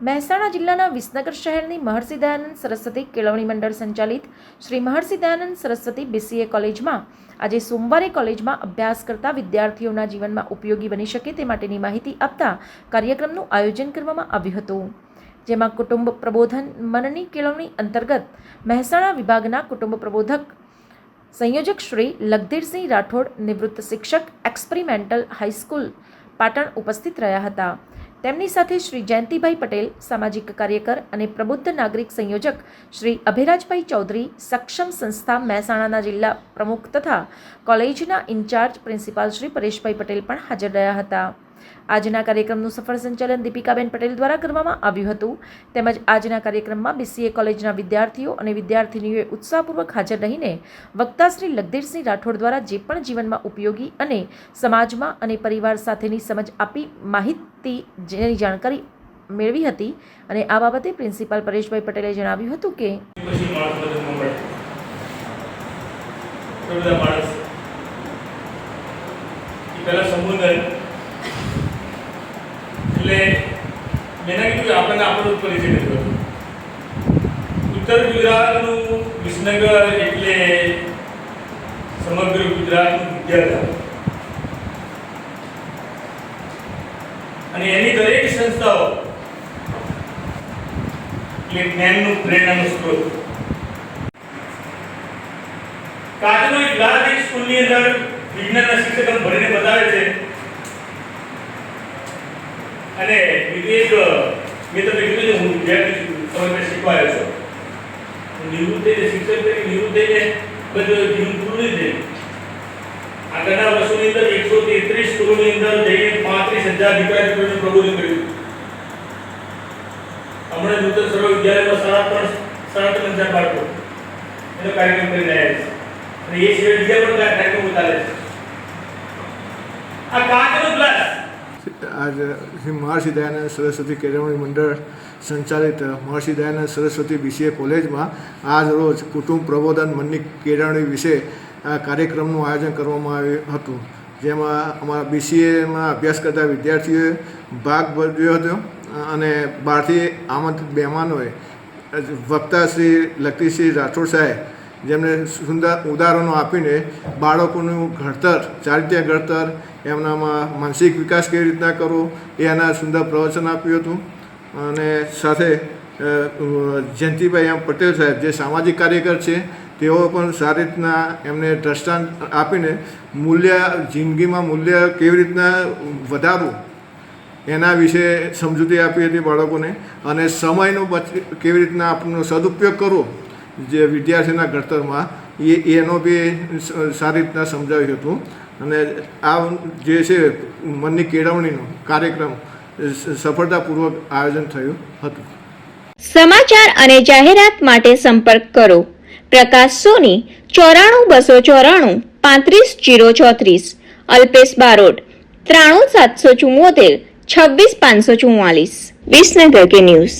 મહેસાણા જિલ્લાના વિસનગર શહેરની મહર્ષિ દયાનંદ સરસ્વતી કેળવણી મંડળ સંચાલિત શ્રી મહર્ષિ દયાનંદ સરસ્વતી બીસીએ કોલેજમાં આજે સોમવારે કોલેજમાં અભ્યાસ કરતા વિદ્યાર્થીઓના જીવનમાં ઉપયોગી બની શકે તે માટેની માહિતી આપતા કાર્યક્રમનું આયોજન કરવામાં આવ્યું હતું. જેમાં કુટુંબ પ્રબોધન મનની કેળવણી અંતર્ગત મહેસાણા વિભાગના કુટુંબ પ્રબોધક સંયોજક શ્રી લગધીરસિંહ રાઠોડ, નિવૃત્ત શિક્ષક, એક્સપેરિમેન્ટલ હાઈસ્કૂલ પાટણ ઉપસ્થિત રહ્યા હતા. તેમની સાથે શ્રી જયંતિભાઈ પટેલ, સામાજિક કાર્યકર અને પ્રબુદ્ધ નાગરિક સંયોજક શ્રી અભિરાજભાઈ ચૌધરી, સક્ષમ સંસ્થા મહેસાણાના જિલ્લા પ્રમુખ તથા કોલેજના in charge principal Shri Pareshbhai Patel પણ હાજર રહ્યા હતા. આજના કાર્યક્રમનું સફળ સંચાલન દીપિકાબેન પટેલ દ્વારા કરવામાં આવ્યું હતું. તેમજ આજના કાર્યક્રમમાં બીસીએ કોલેજના વિદ્યાર્થીઓ અને વિદ્યાર્થિનીઓએ ઉત્સાહપૂર્વક હાજર રહીને વક્તા શ્રી લગધીરસિંહ રાઠોડ દ્વારા જે પણ જીવનમાં ઉપયોગી અને સમાજમાં અને પરિવાર સાથેની સમજ આપી માહિતી જેની જાણકારી મેળવી હતી અને આ બાબતે પ્રિન્સિપાલ પરેશભાઈ પટેલે જણાવ્યું હતું કે પહેલા સમુદાય એટલે મેં ના કીધું કે આપણને આપણો પરિચય હોતો. ઉત્તર ગુજરાતનું વિસનગર એટલે સમગ્ર ગુજરાતનું વિદ્યાધામ અને એની દરેક સંસ્થાઓ એટલે જ્ઞાનનું પ્રેરણાનો સ્ત્રોત. કાચનો એક ગ્લાસ એક સ્કૂલની અંદર વિજ્ઞાનના શિક્ષક ભરીને બતાવે છે. અને બીજું એક મેં તમને કીધું છે હું વિદ્યાર્થી છું તમે મેં શીખવાડ્યો છો. નિવૃત્ત થઈને શિક્ષક તરીકે નિવૃત્ત થઈને બધું જીવન પૂરું નહીં થયું. આગળના વર્ષોની અંદર એકસો તેત્રીસ કરોડની અંદર જઈને પાંત્રીસ હજાર દીકરા દીકરીઓને પ્રબોધન કર્યું. હમણાં નૂતન સર્વ વિદ્યાલયમાં સાડા ત્રણ સાડા ત્રણ હજાર બાળકો. એનો કાર્યક્રમ કરી રહ્યા છે. અને એ સિવાય બીજા પણ કાર્યક્રમો ચાલે છે. આ કાચનો ગ્લાસ. આજ મહર્ષિ દયાનંદ સરસ્વતી કેળવણી મંડળ સંચાલિત મહર્ષિ દયાનંદ સરસ્વતી બીસીએ કોલેજમાં આજ રોજ કુટુંબ પ્રબોધન મનની કેળવણી વિશે આ કાર્યક્રમનું આયોજન કરવામાં આવ્યું હતું. જેમાં અમારા બીસીએમાં અભ્યાસ કરતા વિદ્યાર્થીઓએ ભાગ ભજવ્યો હતો અને બહારથી આમંત્રિત મહેમાનોએ વક્તા શ્રી લખીસિંહ રાઠોડ સાહેબ જેમને સુંદર ઉદાહરણો આપીને બાળકોનું ઘડતર ચારિત્ર્ય ઘડતર, એમનામાં માનસિક વિકાસ કેવી રીતના કરવો, એ એના સુંદર પ્રવચન આપ્યું હતું. અને સાથે જયંતિભાઈ એમ પટેલ સાહેબ, જે સામાજિક કાર્યકર છે, તેઓ પણ સારી રીતના એમને દ્રષ્ટાંત આપીને મૂલ્ય, જિંદગીમાં મૂલ્ય કેવી રીતના વધારવું, એના વિશે સમજૂતી આપી હતી બાળકોને. અને સમયનો બચ, કેવી રીતના આપણનો સદુપયોગ કરવો જે વિદ્યાર્થીના ઘડતરમાં એ એનો બી સારી રીતના સમજાવ્યું હતું. અને આ જે છે મનની કેળવણીનો કાર્યક્રમ સફળતાપૂર્વક આયોજન થયું હતું. સમાચાર અને જાહેરાત માટે સંપર્ક કરો. પ્રકાશ સોની, ચોરાણું બસો ચોરાણું, પાંત્રીસ જીરો ચોત્રીસ. અલ્પેશ બારોટ, ત્રાણું સાતસો ચુમ્મોતેર છવ્વીસ પાંચસો ચુમ્માલીસ વિસનગર કે ન્યૂઝ.